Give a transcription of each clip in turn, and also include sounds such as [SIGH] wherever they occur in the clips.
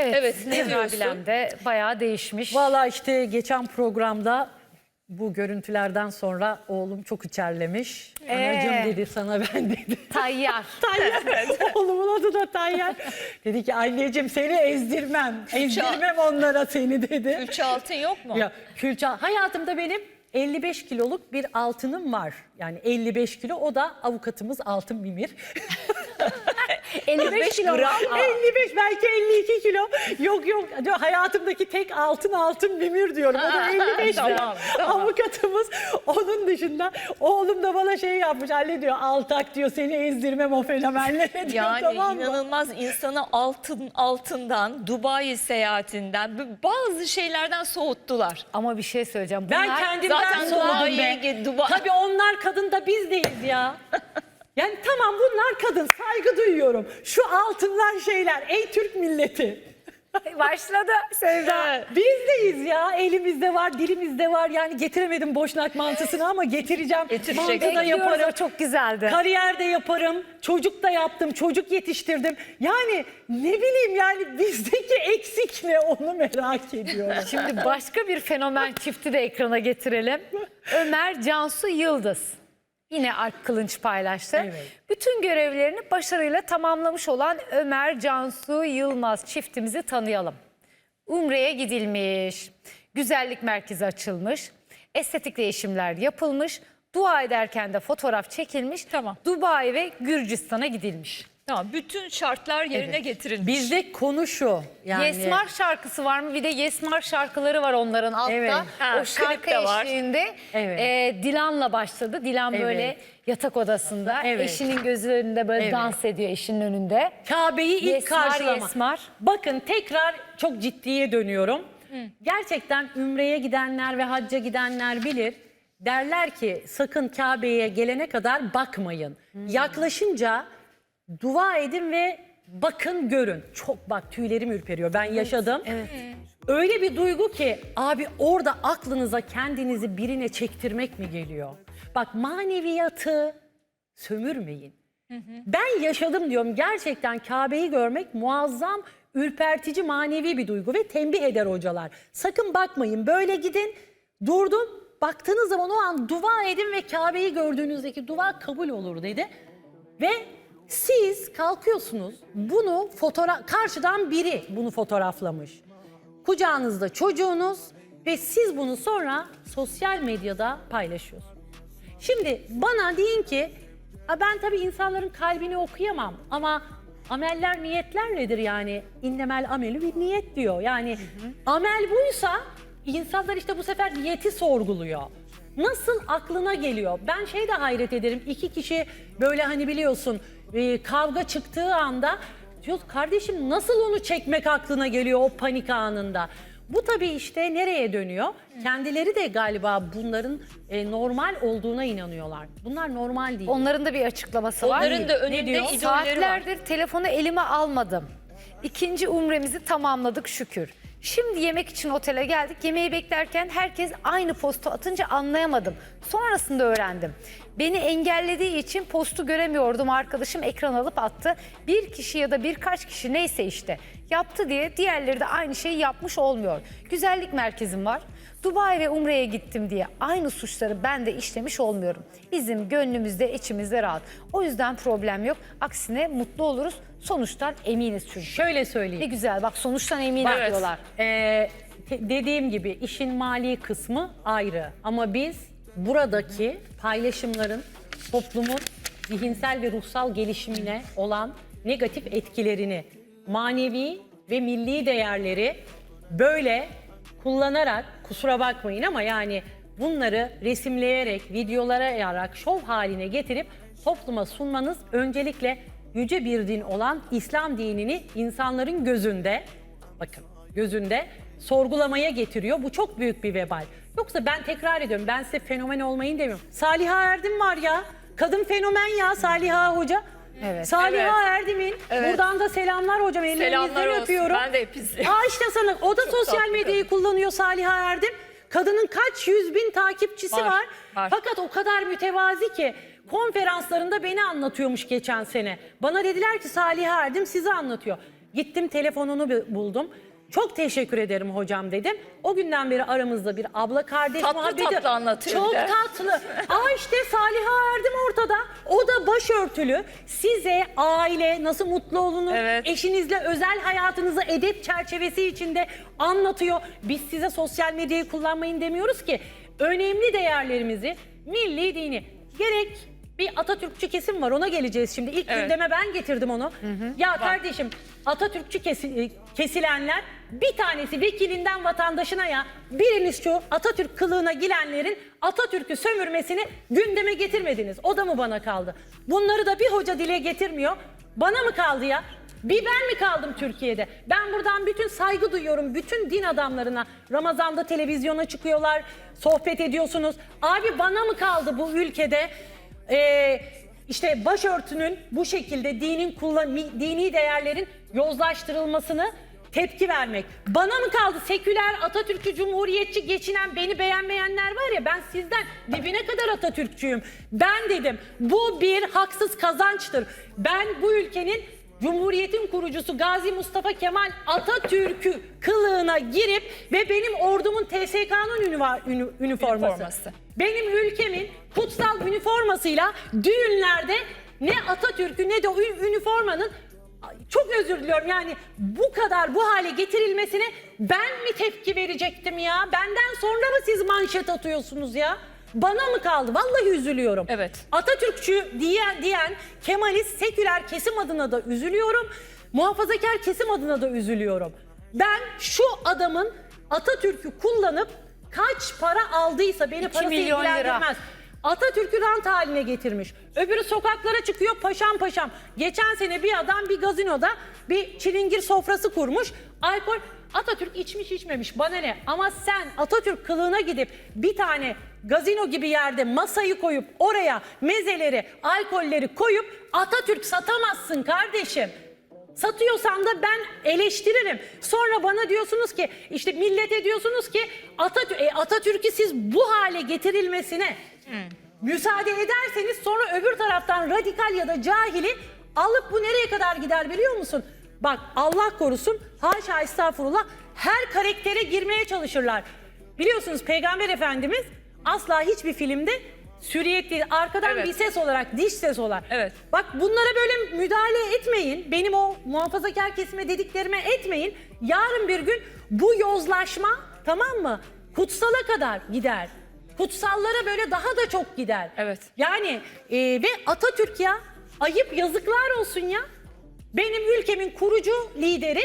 Evet, Evet, ne diyorsun? De bayağı değişmiş. Valla işte geçen programda bu görüntülerden sonra oğlum çok içerlemiş. Ee? Anacığım dedi sana ben dedi. [LAUGHS] Tayyar. [LAUGHS] Tayyar. Oğlumun adı da Tayyar. dedi ki anneciğim seni ezdirmem. Ezdirmem onlara seni dedi. Külçe altın yok mu? Ya külça hayatımda benim 55 kiloluk bir altınım var. Yani 55 kilo o da avukatımız Altın Mimir. [LAUGHS] 55 kilo. gram. Aa, 55 belki 52 kilo. Yok yok diyor, hayatımdaki tek altın altın Mimir diyorum. O da 55 kilo. Tamam, tamam. Avukatımız onun dışında oğlum da bana şey yapmış anne diyor altak diyor seni ezdirmem o fenomenlere [LAUGHS] diyor Yani tamam mı? inanılmaz insanı altın altından, Dubai seyahatinden bazı şeylerden soğuttular. Ama bir şey söyleyeceğim. Ben Bunlar- kendimden zaten soğudum Dubai'ye be. git, Dubai- Tabii onlar kadın da biz değiliz ya. [LAUGHS] Yani tamam bunlar kadın saygı duyuyorum. Şu altınlar şeyler ey Türk milleti. Başladı Sevda. [LAUGHS] Bizdeyiz ya elimizde var dilimizde var yani getiremedim boşnak mantısını ama getireceğim. Mantı da yaparım. çok güzeldi. Kariyer de yaparım, çocuk da yaptım, çocuk yetiştirdim. Yani ne bileyim yani bizdeki eksik ne onu merak ediyorum. Şimdi başka bir fenomen çifti de ekrana getirelim. Ömer Cansu Yıldız. Yine Alp Kılınç paylaştı. Evet. Bütün görevlerini başarıyla tamamlamış olan Ömer Cansu Yılmaz çiftimizi tanıyalım. Umre'ye gidilmiş, güzellik merkezi açılmış, estetik değişimler yapılmış, dua ederken de fotoğraf çekilmiş. Tamam. Dubai ve Gürcistan'a gidilmiş. Tamam, bütün şartlar yerine getirilmiş. Bizde konu şu. Yani Yesmar şarkısı var mı? Bir de Yesmar şarkıları var onların altta. Evet. Ha, o şarkı klip de var. eşliğinde Evet. e, Dilan'la başladı. Dilan Evet. böyle yatak odasında. Evet. Eşinin gözü önünde böyle Evet. dans ediyor eşinin önünde. Kabe'yi ilk Yesmar, karşılama. Yesmar. Bakın tekrar çok ciddiye dönüyorum. Gerçekten Ümre'ye gidenler ve hacca gidenler bilir. Derler ki sakın Kabe'ye gelene kadar bakmayın. Yaklaşınca dua edin ve bakın görün. Çok bak tüylerim ürperiyor. Ben yaşadım. Öyle bir duygu ki abi orada aklınıza kendinizi birine çektirmek mi geliyor? Bak maneviyatı sömürmeyin. Ben yaşadım diyorum. Gerçekten Kabe'yi görmek muazzam, ürpertici, manevi bir duygu ve tembih eder hocalar. Sakın bakmayın, böyle gidin. Durdum, baktığınız zaman o an dua edin ve Kabe'yi gördüğünüzdeki dua kabul olur dedi. Ve siz kalkıyorsunuz, bunu fotoğraf karşıdan biri bunu fotoğraflamış. Kucağınızda çocuğunuz ve siz bunu sonra sosyal medyada paylaşıyorsunuz. Şimdi bana deyin ki "Ha ben tabii insanların kalbini okuyamam ama ameller niyetlerledir yani. İnnemel amelü bir niyet diyor. Yani amel buysa insanlar işte bu sefer niyeti sorguluyor. Nasıl aklına geliyor? Ben şey de hayret ederim. İki kişi böyle hani biliyorsun e, kavga çıktığı anda diyoruz kardeşim nasıl onu çekmek aklına geliyor o panik anında? Bu tabii işte nereye dönüyor? Kendileri de galiba bunların e, normal olduğuna inanıyorlar. Bunlar normal değil. Onların da bir açıklaması var. Onların da Ne önünde diyor? idolleri var. Saatlerdir telefonu elime almadım. İkinci umremizi tamamladık şükür. Şimdi yemek için otele geldik. Yemeği beklerken herkes aynı postu atınca anlayamadım. Sonrasında öğrendim. Beni engellediği için postu göremiyordum. Arkadaşım ekran alıp attı. Bir kişi ya da birkaç kişi neyse işte yaptı diye diğerleri de aynı şeyi yapmış olmuyor. Güzellik merkezim var. Dubai ve Umre'ye gittim diye aynı suçları ben de işlemiş olmuyorum. Bizim gönlümüzde, içimizde rahat. O yüzden problem yok. Aksine mutlu oluruz. Sonuçtan eminiz çünkü. Şöyle Ne söyleyeyim. güzel bak sonuçtan eminiz Bak, diyorlar. e, te- dediğim gibi işin mali kısmı ayrı. Ama biz buradaki paylaşımların toplumun zihinsel ve ruhsal gelişimine olan negatif etkilerini, manevi ve milli değerleri böyle kullanarak kusura bakmayın ama yani bunları resimleyerek, videolara yayarak, şov haline getirip topluma sunmanız öncelikle yüce bir din olan İslam dinini insanların gözünde, bakın gözünde sorgulamaya getiriyor. Bu çok büyük bir vebal. Yoksa ben tekrar ediyorum, ben size fenomen olmayın demiyorum. Saliha Erdim var ya, kadın fenomen ya Saliha Hoca. Evet. Saliha Erdem'in buradan da selamlar hocam Selamlar ellerinizden olsun. öpüyorum. Ben de hep izliyorum. Aa işte sana o da sosyal tatlı medyayı kullanıyor Saliha Erdem. Kadının kaç yüz bin takipçisi Var, var. var. Fakat o kadar mütevazi ki konferanslarında beni anlatıyormuş geçen sene. Bana dediler ki Saliha Erdem sizi anlatıyor. Gittim telefonunu bu- buldum. Çok teşekkür ederim hocam dedim. O günden beri aramızda bir abla kardeş Tatlı muhabbeti. tatlı anlatıyor Çok bir de. tatlı. [LAUGHS] Aa işte Saliha Erdim ortada. O da başörtülü. Size aile nasıl mutlu olunur, Evet. eşinizle özel hayatınızı edep çerçevesi içinde anlatıyor. Biz size sosyal medyayı kullanmayın demiyoruz ki. Önemli değerlerimizi, milli dini gerek bir Atatürkçü kesim var ona geleceğiz şimdi. İlk Evet. gündeme ben getirdim onu. Ya kardeşim Atatürkçü kesi- e, kesilenler bir tanesi vekilinden vatandaşına ya biriniz şu Atatürk kılığına girenlerin Atatürk'ü sömürmesini gündeme getirmediniz. O da mı bana kaldı? Bunları da bir hoca dile getirmiyor. Bana mı kaldı ya? Bir ben mi kaldım Türkiye'de? Ben buradan bütün saygı duyuyorum bütün din adamlarına. Ramazan'da televizyona çıkıyorlar, sohbet ediyorsunuz. Abi bana mı kaldı bu ülkede ee, işte başörtünün bu şekilde dinin kullan dini değerlerin yozlaştırılmasını tepki vermek. Bana mı kaldı seküler Atatürkçü Cumhuriyetçi geçinen beni beğenmeyenler var ya ben sizden dibine kadar Atatürkçüyüm. Ben dedim bu bir haksız kazançtır. Ben bu ülkenin Cumhuriyetin kurucusu Gazi Mustafa Kemal Atatürk'ü kılığına girip ve benim ordumun TSK'nın ünü- üniforması. Üniforması. Benim ülkemin kutsal üniformasıyla düğünlerde ne Atatürk'ü ne de üniformanın çok özür diliyorum yani bu kadar bu hale getirilmesine ben mi tepki verecektim ya? Benden sonra mı siz manşet atıyorsunuz ya? Bana mı kaldı? Vallahi üzülüyorum. Evet. Atatürkçü diyen, diyen Kemalist seküler kesim adına da üzülüyorum. Muhafazakar kesim adına da üzülüyorum. Ben şu adamın Atatürk'ü kullanıp kaç para aldıysa beni parası milyon lira. ilgilendirmez. Atatürk'ü rant haline getirmiş. Öbürü sokaklara çıkıyor paşam paşam. Geçen sene bir adam bir gazinoda bir çilingir sofrası kurmuş. Alkol Atatürk içmiş içmemiş bana ne? Ama sen Atatürk kılığına gidip bir tane gazino gibi yerde masayı koyup oraya mezeleri, alkolleri koyup Atatürk satamazsın kardeşim. Satıyorsan da ben eleştiririm. Sonra bana diyorsunuz ki işte millete diyorsunuz ki Atatürk, e, Atatürk'ü siz bu hale getirilmesine müsaade ederseniz sonra öbür taraftan radikal ya da cahili alıp bu nereye kadar gider biliyor musun? Bak Allah korusun haşa estağfurullah her karaktere girmeye çalışırlar. Biliyorsunuz Peygamber Efendimiz asla hiçbir filmde süriyet değil arkadan Evet. bir ses olarak diş ses olarak. Evet. Bak bunlara böyle müdahale etmeyin. Benim o muhafazakar kesime dediklerime etmeyin. Yarın bir gün bu yozlaşma tamam mı? Kutsala kadar gider. Kutsallara böyle daha da çok gider. Evet. Yani e, ve Atatürk ya ayıp yazıklar olsun ya. Benim ülkemin kurucu lideri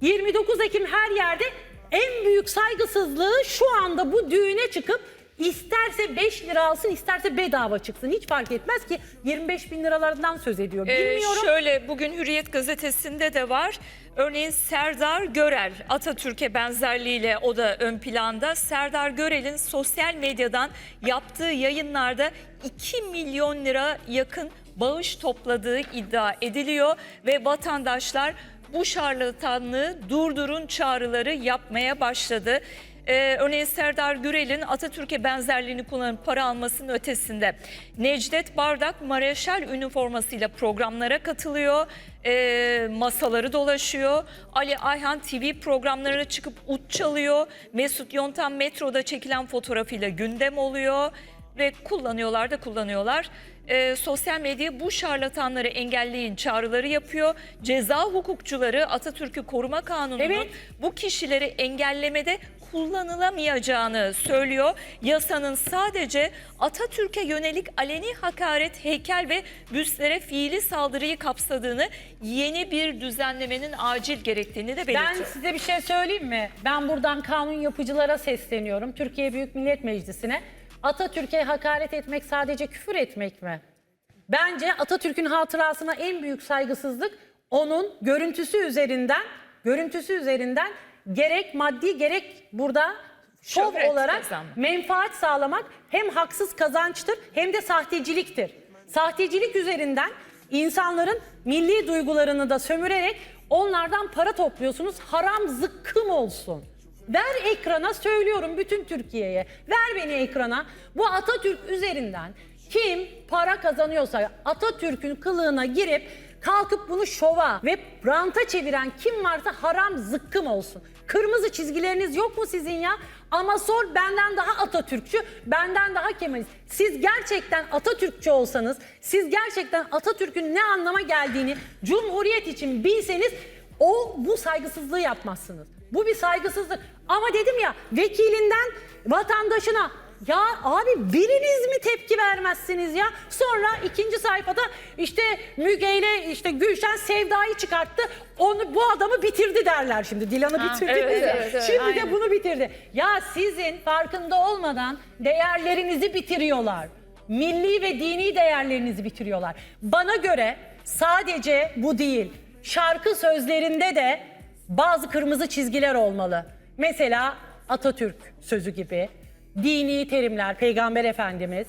29 Ekim her yerde en büyük saygısızlığı şu anda bu düğüne çıkıp isterse 5 lira alsın isterse bedava çıksın. Hiç fark etmez ki 25 bin liralardan söz ediyor. Ee, Bilmiyorum. şöyle bugün Hürriyet gazetesinde de var. Örneğin Serdar Görel Atatürk'e benzerliğiyle o da ön planda. Serdar Görel'in sosyal medyadan yaptığı yayınlarda 2 milyon lira yakın bağış topladığı iddia ediliyor ve vatandaşlar bu şarlatanlığı durdurun çağrıları yapmaya başladı. Ee, örneğin Serdar Gürel'in Atatürk'e benzerliğini kullanıp para almasının ötesinde Necdet Bardak Mareşal üniformasıyla programlara katılıyor, ee, masaları dolaşıyor. Ali Ayhan TV programlarına çıkıp ut çalıyor. Mesut Yontan metroda çekilen fotoğrafıyla gündem oluyor ve kullanıyorlar da kullanıyorlar. Ee, sosyal medya bu şarlatanları engelleyin çağrıları yapıyor. Ceza hukukçuları Atatürk'ü koruma kanununun Evet. bu kişileri engellemede kullanılamayacağını söylüyor. Yasanın sadece Atatürk'e yönelik aleni hakaret, heykel ve büstlere fiili saldırıyı kapsadığını, yeni bir düzenlemenin acil gerektiğini de belirtiyor. Ben size bir şey söyleyeyim mi? Ben buradan kanun yapıcılara sesleniyorum. Türkiye Büyük Millet Meclisi'ne. Atatürk'e hakaret etmek sadece küfür etmek mi? Bence Atatürk'ün hatırasına en büyük saygısızlık onun görüntüsü üzerinden, görüntüsü üzerinden gerek maddi gerek burada şov Şöhret olarak kazanma. menfaat sağlamak hem haksız kazançtır hem de sahteciliktir. Sahtecilik üzerinden insanların milli duygularını da sömürerek onlardan para topluyorsunuz. Haram zıkkım olsun. Ver ekrana söylüyorum bütün Türkiye'ye. Ver beni ekrana. Bu Atatürk üzerinden kim para kazanıyorsa Atatürk'ün kılığına girip kalkıp bunu şova ve ranta çeviren kim varsa haram zıkkım olsun. Kırmızı çizgileriniz yok mu sizin ya? Ama sor benden daha Atatürkçü, benden daha Kemalist. Siz gerçekten Atatürkçü olsanız, siz gerçekten Atatürk'ün ne anlama geldiğini Cumhuriyet için bilseniz o bu saygısızlığı yapmazsınız. Bu bir saygısızlık. Ama dedim ya vekilinden vatandaşına ya abi biriniz mi tepki vermezsiniz ya? Sonra ikinci sayfada işte Müge ile işte Gülşen Sevda'yı çıkarttı. Onu bu adamı bitirdi derler şimdi. Dilan'ı bitirdi. evet, evet, evet, şimdi aynen. de bunu bitirdi. Ya sizin farkında olmadan değerlerinizi bitiriyorlar. Milli ve dini değerlerinizi bitiriyorlar. Bana göre sadece bu değil. Şarkı sözlerinde de bazı kırmızı çizgiler olmalı. Mesela Atatürk sözü gibi, dini terimler, Peygamber Efendimiz,